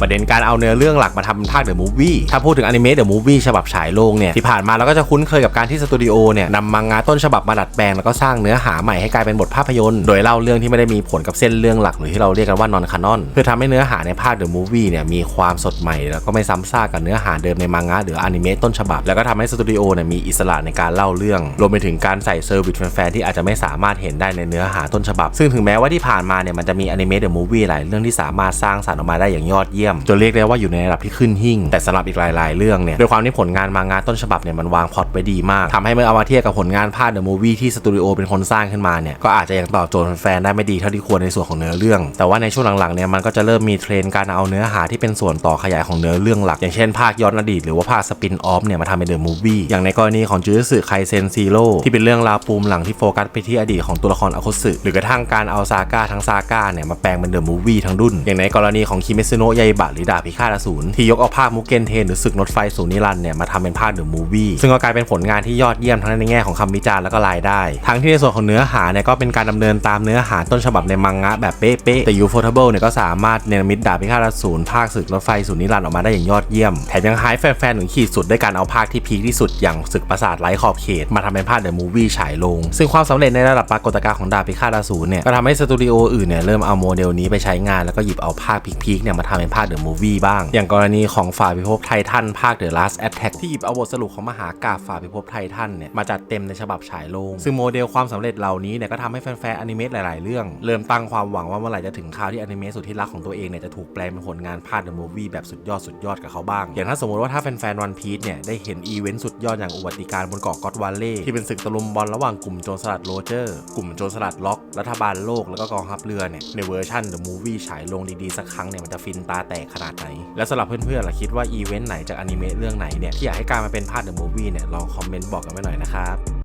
ประเด็นการเอาเนื้อเรื่องหลักมาทำภาคเดอะมูฟวี่ถ้าพูดถึงอนิเมะเดอะมูฟวี่ฉบับฉายโรงเนี่ยที่ผ่านมาเราก็จะคุ้นเคยกับการที่สตูดิโอเนี่ยนำมังงะต้นฉบับมาดัดแปลงแล้วก็สร้างเนื้อหาใหม่ให้กลายเป็นบทภาพยนตร์โดยเล่าเรื่องที่ไม่ได้มีผลกับเส้นเรื่องหลักหรือที่เราเรียกกันว่านอนคานอน เพื่อทำให้เนื้อหาในภาคเดอะมูฟวี่เนี่ยมีความสดใหม่ แล้วก็ไม่ซ้ำซากกับเนื้อหาเดิมในมังงะหรืออนิเมะต้นฉบับ แล้วก็ทำให้สตูดิโอเนี่ยมีอิสระในการเล่าเรื่อง รวมไปถึงการใส่เซอร์วิสแฟนๆที่อาจจะไม่สามารถเห็นได้ในเนื้อหาต้นฉบับ ซึ่งถึงแม้ว่าที่ผ่านมาเนี่ยมันจะมีอนิเมะเดอะมูฟวี่หลายเรื่องที่สามารถสร้างสรรค์ออกมาได้อย่างยอดเยี่ยมจนเรียกได้ว่าอยู่ในระดับที่ขึ้นหิ่ง แต่สำหรับอีกหลาย ๆ เรื่องเนี่ยด้วยความที่ผลงานมังงะต้นฉบับเนี่ยมันวางพอตไว้ดีมากทำให้เมื่อเอามาเทียบกับผลงานภาคเดอะมูวี่ที่สตูดิโอเป็นคนสร้างขึ้นมาเนี่ยก็อาจจะยังตอบโจทย์แฟนได้ไม่ดีเท่าที่ควรในส่วนของเนื้อเรื่อง แต่ว่าในช่วงหลัง ๆ เนี่ยมันก็จะเริ่มมีเทรนด์การเอาเนื้อหาที่เป็นส่วนต่อขยายของเนื้อเรื่องหลัก อย่างเช่นภาคย้อนอดีตหรือว่าภาคสปินออฟเนี่ยมาทำเป็นเดอะมูวี่อย่างในกรณีของจูสึไคเซนซีโร่ที่เป็นเรื่องราวปูมหลังที่โฟกัสไปที่อดีตของตัวละครอาคุสึหรือกระทั่งการเอาซาก้าทั้งซาก้าเนี่ยมาแปลงเป็นเดอะมูวี่ทั้งดุนอย่างในกรณีของคิเมซุโนะยาบะหรือดาบพิฆาตอสูรที่ยกเอาภาคมุกเกนเทนหรือศึกรถไฟสูนิรันเนี่ยมาทำเป็นภาคเดอะมูวี่ซึ่งก็กลายเป็นผลงานที่ยอดเยี่ยมทั้งในแง่ของคำวิจารณ์แล้วก็รายได้ ทั้งที่ในส่วนของเนื้อหาเนี่ยก็เป็นการดำเนินตามเนื้อหาต้นฉบับในมังงะแบบเป๊ะๆแต่ยูโฟทเบิลเนี่ยก็สามารถเนรมิตดาบพิฆาตอสูรภาคศึกรถไฟสูนิรันออกมาได้อย่างยอดเยี่ยมแถมยังหายแฟนๆถึงขีดสุดด้วยการเอาภาคที่พีคที่สุดอย่างศึกปราสาทไร้ขอบเขต มาทำเป็นภาคเดอะมูวี่ฉายลง ซึ่งความสำเร็จในระดับปรากฏการณ์ของดาบพิฆาตอสูรเนี่ยก็ทำให้สตูดิโออื่นเนี่ยเริ่มเอาโมเดลนี้ไปใช้งานแล้วก็หยิบเอาภาคพีคๆเนี่ยมาทำเป็นภาคเดอะมูฟวี่บ้าง อย่างกรณีของฝ่าพิภพไททันภาค The Last Attack ที่หยิบเอาบทสรุปของมหากาฝ่าพิภพไททันเนี่ยมาจัดเต็มในฉบับฉายลง ซึ่งโมเดลความสำเร็จเหล่านี้เนี่ยก็ทำให้แฟนๆอนิเมะหลาย ๆ เรื่อง เริ่มตั้งความหวังว่าเมื่อไหร่จะถึงคราวที่อนิเมะสุดที่รักของตัวเองเนี่ยจะถูกแปลงเป็นผลงานภาค The Movie แบบสุดยอดสุดยอดกับเขาบ้าง อย่างถ้าสมมติว่าถ้าแฟนๆวันพีซเนี่ยได้เห็นอีเวนต์สุดยอดอย่างอุบัติการณ์บนเกาะก็อตวาเล่ที่เป็นศึกตะลุมบอลระหว่างกลุ่มโจรสลัดโรเจอร์ กลุ่มโจรสลัดล็อกรัฐบาลโลกแล้วก็กองทัพเรือเนี่ยในเวอร์ชัน The Movie ฉายลงดีๆสักครั้งเนี่ยมันจะฟินตาแตกขนาดไหน และสำหรับเพื่อนๆล่ะคิดว่าอีเวนต์ไหนจากอนิเมะเรื่องไหนเนี่ยที่อยากให้การมาเป็นภาค The Movie เนี่ยลองคอมเมนต์บอกกันไว้หน่อยนะครับ